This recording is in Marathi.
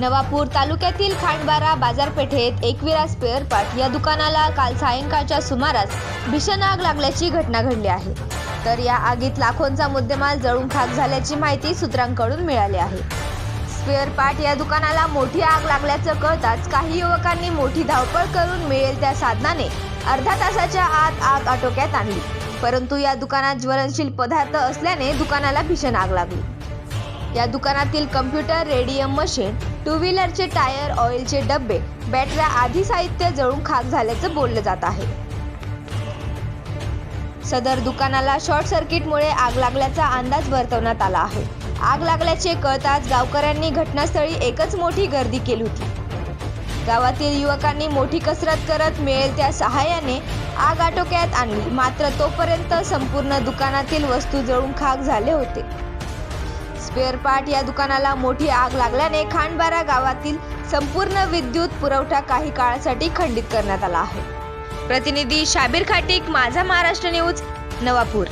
नवापूर तालुक्यातील खांडबारा बाजारपेठेत एकविरा स्पेअर पार्ट या दुकानाला काल सायंकाळच्या सुमारास भीषण आग लागल्याची घटना घडली आहे. तर या आगीत लाखोंचा मुद्देमाल जळून खाक झाल्याची माहिती सूत्रांकडून मिळाली आहे. स्पेअर पार्ट या दुकानाला मोठी आग लागल्याचं कळताच काही युवकांनी मोठी धावपळ करून मिळेल त्या साधनाने अर्धा तासाच्या आत आग आटोक्यात आणली. परंतु या दुकानात ज्वलनशील पदार्थ असल्याने दुकानाला भीषण आग लागली. या दुकानातील कम्प्युटर रेडियम मशीन टू व्हीलरचे टायर ऑइलचे डब्बे बॅटऱ्या आदी साहित्य जळून खाक झाल्याचं बोललं जात आहे. सदर दुकानाला शॉर्ट सर्किटमुळे आग लागल्याचा अंदाज वर्तवण्यात आला आहे. आग लागल्याचे कळताच गावकऱ्यांनी घटनास्थळी एकच मोठी गर्दी केली होती. गावातील युवकांनी मोठी कसरत करत मिळेल त्या सहाय्याने आग आटोक्यात आणली. मात्र तोपर्यंत संपूर्ण दुकानातील वस्तू जळून खाक झाले होते. स्पेअर पार्ट या दुकानाला मोठी आग लागल्याने खांडबारा गावातील संपूर्ण विद्युत पुरवठा काही काळासाठी खंडित करण्यात आला आहे. प्रतिनिधी शाबीर खाटीक माझा महाराष्ट्र न्यूज नवापूर.